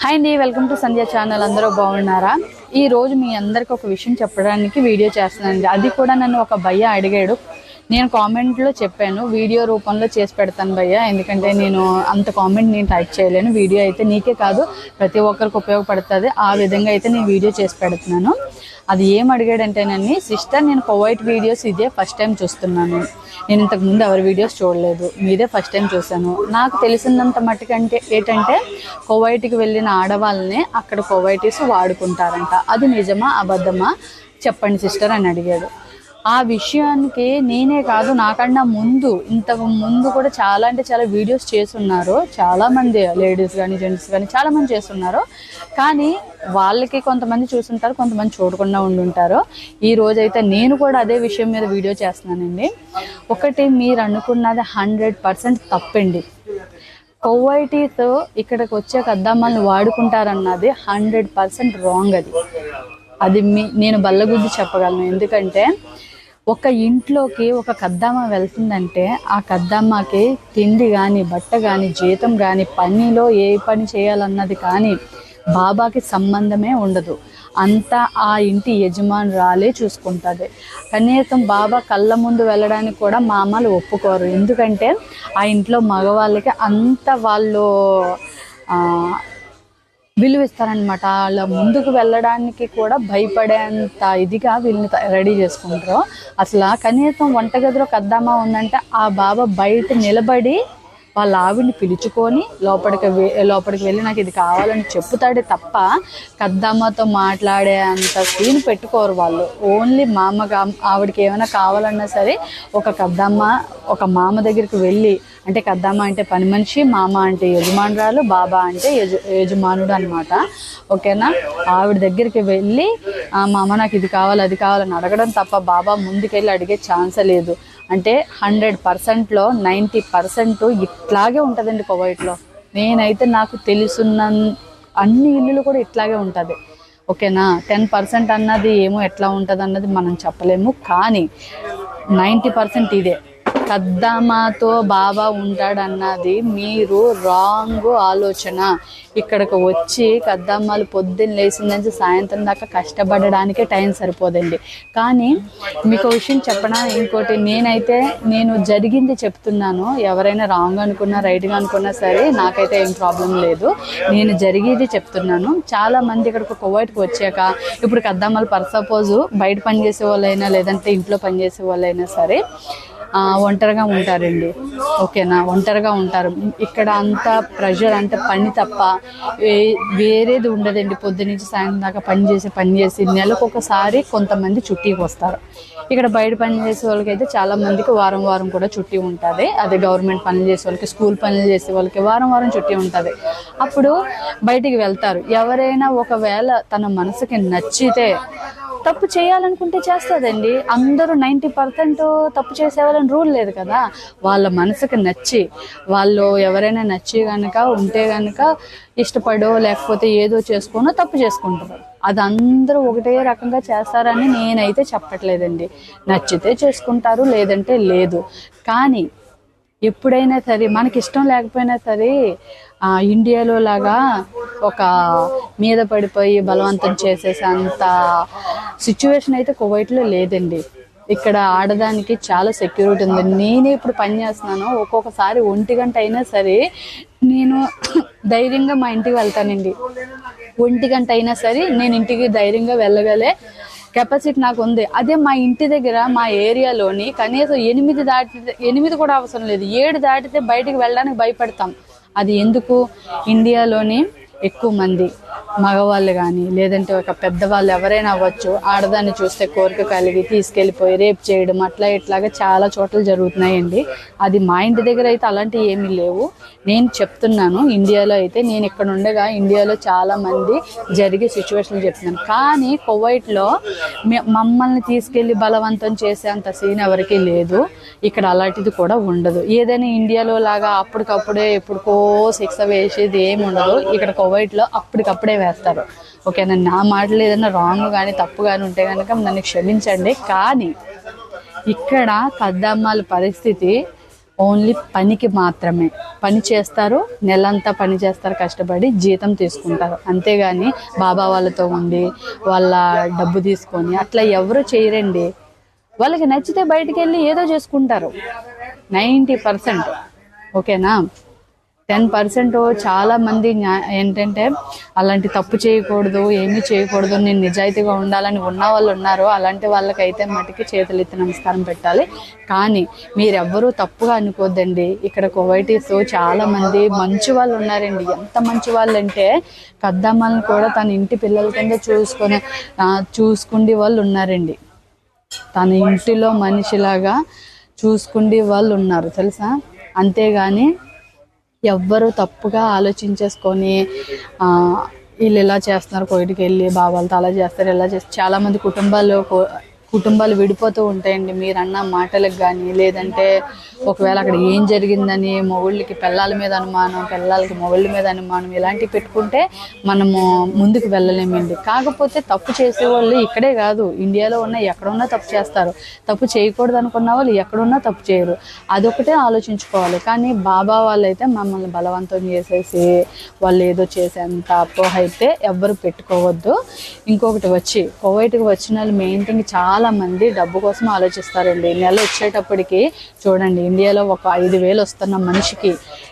Hi అండి welcome to Sandhya channel అందరూ బాగున్నారా? ఈ రోజు మీ అందరికి ఒక విషయం చెప్పడానికి వీడియో చేస్తున్నానండి. అది కూడా నన్ను ఒక భయ్య అడిగాడు. నేను కామెంట్లో చెప్పాను వీడియో రూపంలో చేసి పెడతాను భయ్య. ఎందుకంటే నేను అంత కామెంట్ నేను టైప్ చేయలేను. వీడియో అయితే నీకే కాదు ప్రతి ఒక్కరికి ఉపయోగపడుతుంది. ఆ విధంగా అయితే నేను వీడియో చేసి పెడుతున్నాను. అది ఏం అడిగాడంటే నన్ను సిస్టర్ నేను కోవైట్ వీడియోస్ ఇదే ఫస్ట్ టైం చూస్తున్నాను. నేను ఇంతకుముందు ఎవరి వీడియోస్ చూడలేదు. మీదే ఫస్ట్ టైం చూశాను. నాకు తెలిసినంత మట్టుకంటే ఏంటంటే కోవైట్కి వెళ్ళిన ఆడవాళ్ళని అక్కడ కోవైటీస్ వాడుకుంటారంట. అది నిజమా అబద్ధమా? చెప్పండి సిస్టర్ అని అడిగాడు. ఆ విషయానికి నేనే కాదు నాకన్నా ముందు ఇంతకు ముందు కూడా చాలా అంటే చాలా వీడియోస్ చేస్తున్నారు. చాలా మంది లేడీస్ కానీ జెంట్స్ కానీ చాలా మంది చేస్తున్నారు. కానీ వాళ్ళకి కొంతమంది చూస్తుంటారు కొంతమంది చూడకుండా ఉండుంటారు. ఈ రోజైతే నేను కూడా అదే విషయం మీద వీడియో చేస్తున్నానండి. ఒకటి మీరు అనుకున్నది హండ్రెడ్ పర్సెంట్ తప్పండి. కొవ్వైటీతో ఇక్కడికి వచ్చే కద్దమ్మల్ని వాడుకుంటారన్నది హండ్రెడ్ పర్సెంట్ రాంగ్ అది. అది మీ నేను బల్లగుద్ది చెప్పగలను. ఎందుకంటే ఒక ఇంట్లోకి ఒక కద్దమ్మ వెళ్తుందంటే ఆ కద్దమ్మకి తిండి కానీ బట్ట కానీ జీతం కానీ పనిలో ఏ పని చేయాలన్నది కానీ బాబాకి సంబంధమే ఉండదు. అంతా ఆ ఇంటి యజమానురాలే చూసుకుంటుంది. కనీసం బాబా కళ్ళ ముందు వెళ్ళడానికి కూడా మామలు ఒప్పుకోరు. ఎందుకంటే ఆ ఇంట్లో మగవాళ్ళకి అంత వాళ్ళు విలువిస్తారనమాట అలా ముందుకు వెళ్ళడానికి కూడా భయపడేంత ఇదిగా వీళ్ళని రెడీ చేసుకుంటారు. అసలు కనీసం వంటగదిలో కద్దామా ఉందంటే ఆ బాబా బయట నిలబడి వాళ్ళ ఆవిడ్ని పిలుచుకొని లోపలికి లోపలికి వెళ్ళి నాకు ఇది కావాలని చెప్పుతాడే తప్ప కద్దమ్మతో మాట్లాడే అంత సీన్ పెట్టుకోరు వాళ్ళు. ఓన్లీ మామగా ఆవిడకి ఏమైనా కావాలన్నా సరే ఒక కద్దమ్మ ఒక మామ దగ్గరికి వెళ్ళి అంటే కద్దమ్మ అంటే పని మనిషి మామ అంటే యజమానురాలు బాబా అంటే యజ యజమానుడు అనమాట ఓకేనా? ఆవిడ దగ్గరికి వెళ్ళి "ఆ, మామ నాకు ఇది కావాలి అది కావాలని అడగడం తప్ప బాబా ముందుకెళ్ళి అడిగే ఛాన్సే లేదు. అంటే హండ్రెడ్ పర్సెంట్లో నైంటీ పర్సెంట్ ఇట్లాగే ఉంటుందండి కువైట్లో నేనైతే నాకు తెలుసున్న అన్ని ఇల్లులు కూడా ఇట్లాగే ఉంటుంది. ఓకేనా? టెన్ పర్సెంట్ అన్నది ఏమో ఎట్లా ఉంటుంది అన్నది మనం చెప్పలేము. కానీ నైంటీ పర్సెంట్ ఇదే. కద్దామాతో బాబా ఉంటాడన్నది మీరు రాంగ్ ఆలోచన. ఇక్కడికి వచ్చి కద్దమ్మాలు పొద్దున్న లేచిన నుంచి సాయంత్రం దాకా కష్టపడడానికే టైం సరిపోదండి. కానీ మీకు విషయం చెప్పనా? ఇంకోటి నేనైతే నేను జరిగింది చెప్తున్నాను. ఎవరైనా రాంగ్ అనుకున్నా రైట్గా అనుకున్నా సరే నాకైతే ఏం ప్రాబ్లం లేదు. నేను జరిగేది చెప్తున్నాను. చాలా మంది ఇక్కడికి కువైట్కి వచ్చాక ఇప్పుడు కద్దమ్మలు పర్ సపోజు బయట పనిచేసే వాళ్ళైనా లేదంటే ఇంట్లో పని చేసే వాళ్ళైనా సరే ఒంటరిగా ఉంటారండి. ఓకేనా? ఒంటరిగా ఉంటారు. ఇక్కడ అంతా ప్రెషర్ అంటే పని తప్ప వేరేది ఉండదండి. పొద్దునుంచి సాయంత్రం దాకా పని చేసి పని చేసి నెలకు ఒకసారి కొంతమంది చుట్టీకి వస్తారు. ఇక్కడ బయట పని చేసే వాళ్ళకి అయితే చాలా మందికి వారం వారం కూడా చుట్టి ఉంటుంది. అదే గవర్నమెంట్ పనులు చేసే వాళ్ళకి స్కూల్ పనులు చేసే వాళ్ళకి వారం వారం చుట్టి ఉంటుంది. అప్పుడు బయటికి వెళ్తారు. ఎవరైనా ఒకవేళ తన మనసుకి నచ్చితే తప్పు చేయాలనుకుంటే చేస్తుందండి. అందరూ నైంటీ పర్సెంట్ తప్పు చేసేవాళ్ళని రూల్ లేదు కదా. వాళ్ళ మనసుకు నచ్చి వాళ్ళు ఎవరైనా నచ్చి కనుక ఉంటే కనుక ఇష్టపడో లేకపోతే ఏదో చేసుకోనో తప్పు చేసుకుంటారు. అది అందరూ ఒకటే రకంగా చేస్తారని నేనైతే చెప్పట్లేదండి. నచ్చితే చేసుకుంటారు లేదంటే లేదు. కానీ ఎప్పుడైనా సరే మనకి ఇష్టం లేకపోయినా సరే ఇండియాలో లాగా ఒక మీద పడిపోయి బలవంతం చేసేసే అంత సిచ్యువేషన్ అయితే కువైట్లో లేదండి. ఇక్కడ ఆడడానికి చాలా సెక్యూరిటీ ఉంది. నేనే ఇప్పుడు పని చేస్తున్నాను. ఒక్కొక్కసారి ఒంటి గంట అయినా సరే నేను ధైర్యంగా మా ఇంటికి వెళ్తానండి. ఒంటి గంట అయినా సరే నేను ఇంటికి ధైర్యంగా వెళ్ళగలే. కెపాసిటీ నాకు ఉంది. అదే మా ఇంటి దగ్గర మా ఏరియాలోని కనీసం ఎనిమిది దాటితే ఎనిమిది కూడా అవసరం లేదు. ఏడు దాటితే బయటికి వెళ్ళడానికి భయపడతాం. అది ఎందుకు? ఇండియాలోని ఎక్కువ మంది మగవాళ్ళు కానీ లేదంటే ఒక పెద్దవాళ్ళు ఎవరైనా అవ్వచ్చు ఆడదాన్ని చూస్తే కోరిక కలిగి తీసుకెళ్ళిపోయి రేప్ చేయడం అట్లా ఇట్లాగా చాలా చోట్ల జరుగుతున్నాయండి. అది మా ఇంటి దగ్గర అయితే అలాంటివి ఏమీ లేవు. నేను చెప్తున్నాను ఇండియాలో అయితే నేను ఇక్కడ ఉండగా ఇండియాలో చాలా మంది జరిగే సిచ్యువేషన్లు చెప్తున్నాను. కానీ కువైట్లో మమ్మల్ని తీసుకెళ్ళి బలవంతం చేసేంత సీన్ ఎవరికీ లేదు. ఇక్కడ అలాంటిది కూడా ఉండదు. ఏదైనా ఇండియాలో లాగా అప్పటికప్పుడే ఎప్పుడుకో శిక్ష వేసేది ఏమి ఉండదు. ఇక్కడ కువైట్లో అప్పటికప్పుడే వేస్తారు. ఓకేనా నా మాటలు ఏదైనా రాంగ్ కానీ తప్పు కానీ ఉంటే కనుక నన్ను క్షమించండి. కానీ ఇక్కడ కద్దమ్మాల పరిస్థితి ఓన్లీ పనికి మాత్రమే. పని చేస్తారు నెలంతా పని చేస్తారు కష్టపడి జీతం తీసుకుంటారు. అంతేగాని బాబా వాళ్ళతో ఉండి వాళ్ళ డబ్బు తీసుకొని అట్లా ఎవరు చేయరండి. వాళ్ళకి నచ్చితే బయటికి వెళ్ళి ఏదో చేసుకుంటారు. Ninety percent. ఓకేనా టెన్ పర్సెంట్ చాలా మంది ఏంటంటే అలాంటి తప్పు చేయకూడదు ఏమీ చేయకూడదు నేను నిజాయితీగా ఉండాలని ఉన్న వాళ్ళు ఉన్నారు అలాంటి వాళ్ళకైతే మటుకి చేతులు ఎత్తి నమస్కారం పెట్టాలి. కానీ మీరెవ్వరూ తప్పుగా అనుకోద్దండి. ఇక్కడ కువైటీస్ చాలా మంది మంచి వాళ్ళు ఉన్నారండి. ఎంత మంచి వాళ్ళు అంటే పెద్దమ్మల్ని కూడా తన ఇంటి పిల్లల కింద చూసుకొని చూసుకుండే వాళ్ళు ఉన్నారండి. తన ఇంటిలో మనిషిలాగా చూసుకుండే వాళ్ళు ఉన్నారు తెలుసా? అంతేగాని ఎవ్వరు తప్పుగా ఆలోచించేసుకొని వీళ్ళు ఇలా చేస్తున్నారు కోయిటికి వెళ్ళి బాబాలతో అలా చేస్తారు ఇలా చేస్తారు. చాలామంది కుటుంబాలు కో- కుటుంబాలు విడిపోతూ ఉంటాయండి. మీరు అన్న మాటలకు కానీ లేదంటే ఒకవేళ అక్కడ ఏం జరిగిందని మొగుళ్ళకి పిల్లల మీద అనుమానం పిల్లలకి మొగుళ్ళ మీద అనుమానం ఇలాంటివి పెట్టుకుంటే మనము ముందుకు వెళ్ళలేమండి. కాకపోతే తప్పు చేసేవాళ్ళు ఇక్కడే కాదు. ఇండియాలో ఉన్న ఎక్కడున్నా తప్పు చేస్తారు. తప్పు చేయకూడదు అనుకున్న వాళ్ళు ఎక్కడున్నా తప్పు చేయరు. అదొకటే ఆలోచించుకోవాలి. కానీ బాబా వాళ్ళైతే మమ్మల్ని బలవంతం చేసేసి వాళ్ళు ఏదో చేసేంత అపోహ అయితే ఎవ్వరు పెట్టుకోవద్దు. ఇంకొకటి వచ్చి కోవైట్కి వచ్చిన వాళ్ళు మెయిన్ థింగ్ చాలా చాలా మంది డబ్బు కోసం ఆలోచిస్తారండి. నెల వచ్చేటప్పటికి చూడండి ఇండియాలో ఒక ఐదు వేలు వస్తున్న మనిషికి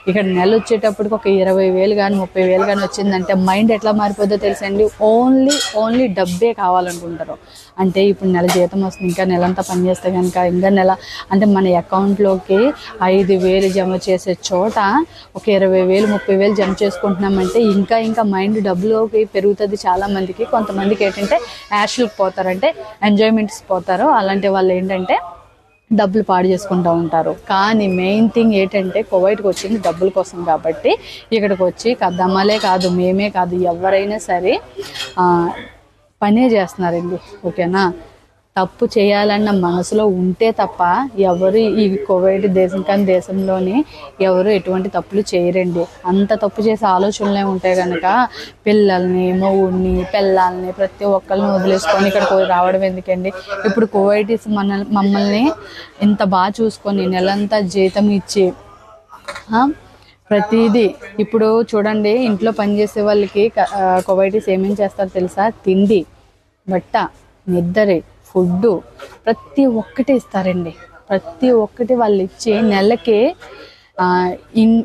ఇక్కడ నెల వచ్చేటప్పటికి ఒక ఇరవై వేలు కానీ ముప్పై వేలు కానీ వచ్చిందంటే మైండ్ ఎట్లా మారిపోద్దో తెలుసండి? ఓన్లీ ఓన్లీ డబ్బే కావాలనుకుంటారు. అంటే ఇప్పుడు నెల జీతం వస్తుంది ఇంకా నెలంతా పని చేస్తే కనుక ఇంకా నెల అంటే మన అకౌంట్లోకి ఐదు వేలు జమ చేసే చోట ఒక ఇరవై వేలు ముప్పై వేలు జమ చేసుకుంటున్నామంటే ఇంకా ఇంకా మైండ్ డబ్బులోకి పెరుగుతుంది చాలా మందికి. కొంతమందికి ఏంటంటే యాష్లకు పోతారంటే ఎంజాయ్మెంట్ పోతారు అలాంటి వాళ్ళు ఏంటంటే డబ్బులు పాడు చేసుకుంటూ ఉంటారు. కానీ మెయిన్ థింగ్ ఏంటంటే కువైట్కి వచ్చింది డబ్బుల కోసం కాబట్టి ఇక్కడికి వచ్చి కద్దమ్మలే కాదు మేమే కాదు ఎవరైనా సరే పనే చేస్తున్నారండి. ఓకేనా? తప్పు చేయాలన్న మనసులో ఉంటే తప్ప ఎవరు ఈ కోవిడ్ దేశం కానీ దేశంలోని ఎవరు ఎటువంటి తప్పులు చేయరండి. అంత తప్పు చేసే ఆలోచనలే ఉంటాయి కనుక పిల్లల్ని మౌడిని పిల్లల్ని ప్రతి ఒక్కరిని వదిలేసుకొని ఇక్కడికి రావడం ఎందుకండి? ఇప్పుడు కువైటీస్ మన మమ్మల్ని ఇంత బాగా చూసుకొని నెలంతా జీతం ఇచ్చి ప్రతిదీ ఇప్పుడు చూడండి ఇంట్లో పనిచేసే వాళ్ళకి క- ఏమేం చేస్తారో తెలుసా? తిండి బట్ట నిద్ర ఫుడ్డు ప్రతి ఒక్కటి ఇస్తారండి. ప్రతి ఒక్కటి వాళ్ళు ఇచ్చే నెలకి ఇన్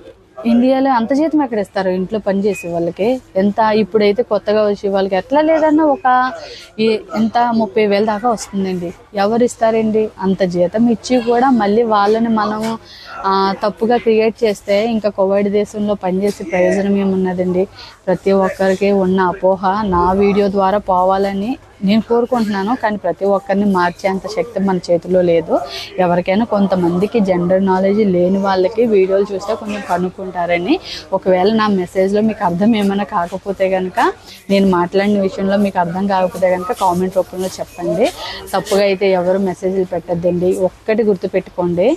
ఇండియాలో అంత జీతం ఎక్కడ ఇస్తారు? ఇంట్లో పని చేసే వాళ్ళకి. ఎంత ఇప్పుడైతే కొత్తగా వచ్చే వాళ్ళకి ఎట్లా లేదన్నా ఒక ఎంత ముప్పై వేల దాకా వస్తుందండి. ఎవరు ఇస్తారండి? అంత జీతం ఇచ్చి కూడా మళ్ళీ వాళ్ళని మనము తప్పుగా క్రియేట్ చేస్తే ఇంకా కోవిడ్ దేశంలో పనిచేసే ప్రయోజనం ఏమున్నదండి? ప్రతి ఒక్కరికి ఉన్న అపోహ నా వీడియో ద్వారా పోవాలని నేను కోరుకుంటున్నాను కానీ ప్రతి ఒక్కరిని మార్చేంత శక్తి మన చేతిలో లేదు. ఎవరికైనా కొంతమందికి జనరల్ నాలెడ్జ్ లేని వాళ్ళకి వీడియోలు చూస్తే కొంచెం కనుక్కుంటారని ఒకవేళ నా మెసేజ్లో మీకు అర్థం ఏమైనా కాకపోతే కనుక నేను మాట్లాడిన విషయంలో మీకు అర్థం కాకపోతే కనుక కామెంట్ రూపంలో చెప్పండి. తప్పుగా అయితే ఎవరు మెసేజ్లు పెట్టద్దండి. ఒక్కటి గుర్తుపెట్టుకోండి.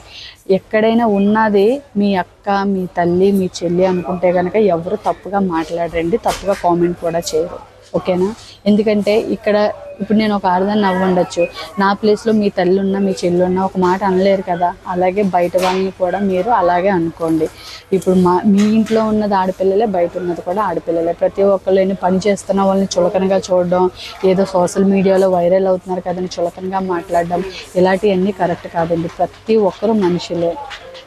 ఎక్కడైనా ఉన్నది మీ అక్క మీ తల్లి మీ చెల్లి అనుకుంటే కనుక ఎవరు తప్పుగా మాట్లాడరండి. తప్పుగా కామెంట్ కూడా చేయరు. ఓకేనా? ఎందుకంటే ఇక్కడ ఇప్పుడు నేను ఒక ఆడదాన్ని అవ్వండొచ్చు నా ప్లేస్లో మీ తల్లి ఉన్నా మీ చెల్లి ఉన్నా ఒక మాట అనలేరు కదా. అలాగే బయట వాళ్ళని కూడా మీరు అలాగే అనుకోండి. ఇప్పుడు మా మీ ఇంట్లో ఉన్నది ఆడపిల్లలే బయట ఉన్నది కూడా ఆడపిల్లలే. ప్రతి ఒక్కళ్ళని పని చేస్తున్న వాళ్ళని చులకనగా చూడడం ఏదో సోషల్ మీడియాలో వైరల్ అవుతున్నారు కదని చులకనగా మాట్లాడడం ఇలాంటివన్నీ కరెక్ట్ కాదండి. ప్రతి ఒక్కరూ మనుషులే.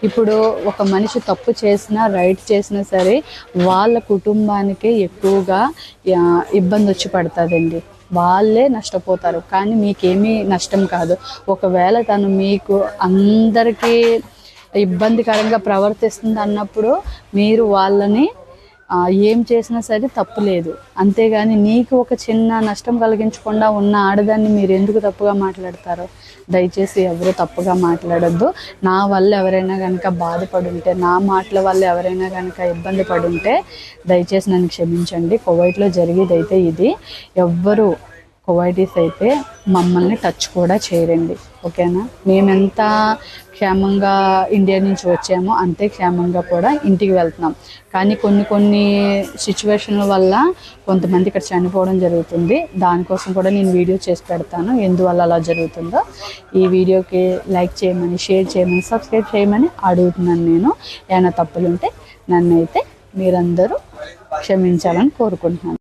ఇప్పుడు ఒక మనిషి తప్పు చేసినా రైట్ చేసినా సరే వాళ్ళ కుటుంబానికి ఎక్కువగా ఇబ్బంది వచ్చి పడుతుందండి. వాళ్ళే నష్టపోతారు. కానీ మీకేమీ నష్టం కాదు. ఒకవేళ తను మీకు అందరికీ ఇబ్బందికరంగా ప్రవర్తిస్తుంది అన్నప్పుడు మీరు వాళ్ళని ఏం చేసినా సరే తప్పు లేదు. అంతేగాని నీకు ఒక చిన్న నష్టం కలిగించకుండా ఉన్న ఆడదాన్ని మీరు ఎందుకు తప్పుగా మాట్లాడతారు దయచేసి ఎవరు తప్పుగా మాట్లాడొద్దు. నా వల్ల ఎవరైనా కనుక బాధపడి ఉంటే నా మాటల వల్ల ఎవరైనా కనుక ఇబ్బంది పడి ఉంటే దయచేసి నన్ను క్షమించండి. కువైట్లో జరిగేదైతే ఇది. ఎవ్వరు కువైటీస్ అయితే మమ్మల్ని టచ్ కూడా చేయరండి. ఓకేనా? మేమెంత క్షేమంగా ఇండియా నుంచి వచ్చామో అంతే క్షేమంగా కూడా ఇంటికి వెళ్తున్నాం. కానీ కొన్ని కొన్ని సిచ్యువేషన్ల వల్ల కొంతమంది ఇక్కడ చనిపోవడం జరుగుతుంది. దానికోసం కూడా నేను వీడియో చేసి పెడతాను. ఎందువల్ల అలా జరుగుతుందో ఈ వీడియోకి లైక్ చేయమని షేర్ చేయమని సబ్స్క్రైబ్ చేయమని అడుగుతున్నాను నేను. ఏమైనా తప్పులుంటే నన్ను అయితే మీరందరూ క్షమించాలని కోరుకుంటున్నాను.